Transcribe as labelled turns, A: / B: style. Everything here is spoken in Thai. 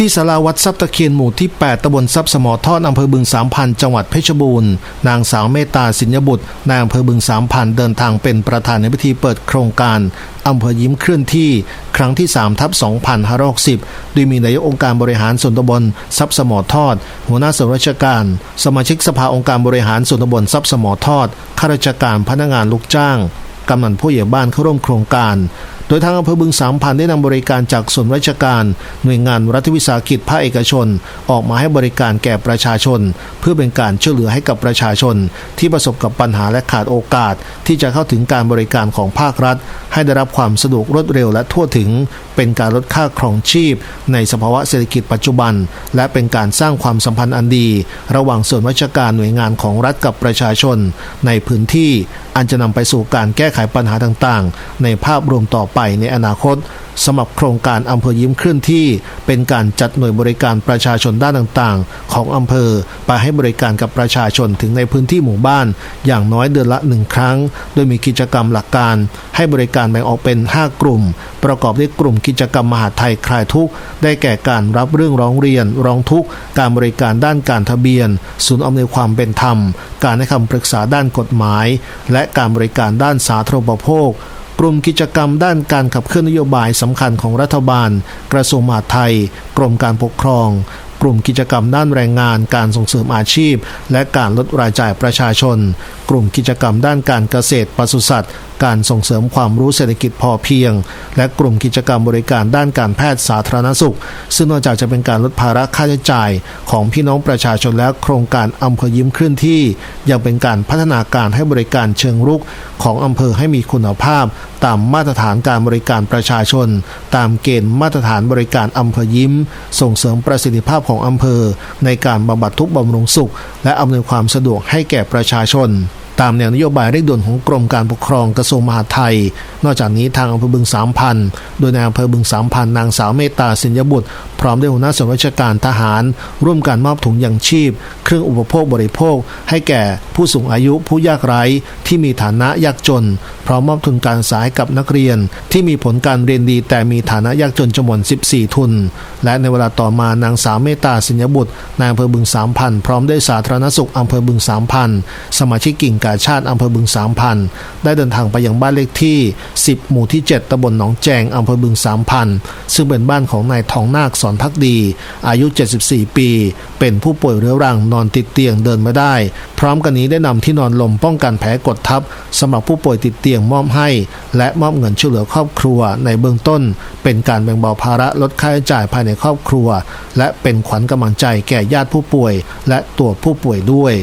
A: ที่สาราวัดทรัพย์ตะเคียนหมู่ที่ 8ตำบลทรัพย์สมอทอดอำเภอบึงสามพันจังหวัดเพชรบูรณ์ นางสาวเมตตาสิญญบุตรนายอำเภอบึงสามพันเดินทางเป็นประธานในพิธีเปิดโครงการอำเภอยิ้มเคลื่อนที่ ครั้งที่3ทับ2560โดยมีนายกองค์การบริหารส่วนตำบลทรัพย์สมอทอด หัวหน้าส่วนราชการ สมาชิกสภาองค์การบริหารส่วนตำบลทรัพย์สมอทอดข้าราชการพนักงานลูกจ้างกำนันผู้ใหญ่บ้านเข้าร่วมโครงการ โดยทางอำเภอบึงสามพันได้นำบริการจากส่วนราชการ หน่วยงานรัฐวิสาหกิจภาคเอกชน ออกมาให้บริการแก่ประชาชน เพื่อเป็นการช่วยเหลือให้กับประชาชน ที่ประสบกับปัญหาและขาดโอกาส ที่จะเข้าถึงการบริการของภาครัฐ ให้ได้รับความสะดวกรวดเร็วและทั่วถึง เป็นการลดค่าครองชีพ ในสภาวะเศรษฐกิจปัจจุบัน และเป็นการสร้างความสัมพันธ์อันดี ระหว่างส่วนราชการหน่วยงานของรัฐกับประชาชน ในพื้นที่ อันจะนำไปสู่การแก้ไขปัญหาต่างๆ ในภาพรวมต่อไปในอนาคต สำหรับโครงการอำเภอยิ้มเคลื่อนที่ เป็นการจัดหน่วยบริการประชาชนด้านต่างๆ ของอำเภอไปให้บริการกับประชาชนถึงในพื้นที่หมู่บ้าน อย่างน้อยเดือนละหนึ่งครั้ง โดยมีกิจกรรมหลักการ ให้บริการแบ่งออกเป็น 5 กลุ่ม ประกอบด้วยกลุ่มกิจกรรมมหาไทยคลายทุกข์ได้แก่การรับเรื่องร้องเรียน ร้องทุกข์การบริการด้านการทะเบียน ศูนย์อำนวยความเป็นธรรม การให้คำปรึกษาด้านกฎหมาย และการบริการด้านสาธารณูปโภค กลุ่มกิจกรรมด้านการขับเคลื่อนนโยบายสำคัญของรัฐบาล กระทรวงมหาดไทย กรมการปกครอง กลุ่มกิจกรรมด้านแรงงาน การส่งเสริมอาชีพ และการลดรายจ่ายประชาชนกลุ่มกิจกรรมด้านการเกษตรปศุสัตว์ การส่งเสริมความรู้เศรษฐกิจพอเพียง และกลุ่มกิจกรรมบริการด้านการแพทย์สาธารณสุข ซึ่งนอกจากจะเป็นการลดภาระค่าใช้จ่าย ของพี่น้องประชาชนแล้วโครงการอำเภอยิ้มเคลื่อนที่ ยังเป็นการพัฒนาการให้บริการเชิงรุกของอำเภอให้มีคุณภาพ ตามมาตรฐานการบริการประชาชน ตามเกณฑ์มาตรฐานบริการอำเภอยิ้ม ส่งเสริมประสิทธิภาพของอำเภอ ในการบำบัดทุกบำรุงสุข และอำนวยความสะดวกให้แก่ประชาชน ตามแนวนโยบายเร่งด่วนของกรมการปกครองกระทรวงมหาดไทย นอกจากนี้ทางอำเภอบึงสามพันโดยในอำเภอบึงสามพันนางสาวเมตตาสิญญบุตร พร้อมด้วยหัวหน้าส่วนราชการทหาร ร่วมการมอบถุงยังชีพ เครื่องอุปโภคบริโภค ให้แก่ผู้สูงอายุผู้ยากไร้ที่มีฐานะยากจน พร้อมมอบทุนการศึกษาให้กับนักเรียน ที่มีผลการเรียนดี แต่มีฐานะยากจนจำนวน 14 ทุน และในเวลาต่อมานางสาวเมตตาสิญญบุตรนายอำเภอบึงสามพันพร้อมด้วยสาธารณสุขอำเภอบึงสามพันสมาชิกกิ่งกาชาติอำเภอบึงสามพันได้เดินทางไปยังบ้านเลขที่ 10 หมู่ที่ 7ตำบลหนองแจงอำเภอบึงสามพันซึ่งเป็นบ้านของนายทองนาคสอนพักดี อายุ 74 ปี เป็นผู้ป่วยเรื้อรังนอนติดเตียงเดินไม่ได้ พร้อมกันนี้ได้นำที่นอนลมป้องกันแผลกดทับสำหรับผู้ป่วยติดเตียงมอบให้ และมอบเงินช่วยเหลือครอบครัวในเบื้องต้น เป็นการแบ่งเบาภาระลดค่าใช้จ่ายภายในครอบครัว และเป็นขวัญกำลังใจแก่ญาติผู้ป่วย และตัวผู้ป่วยด้วย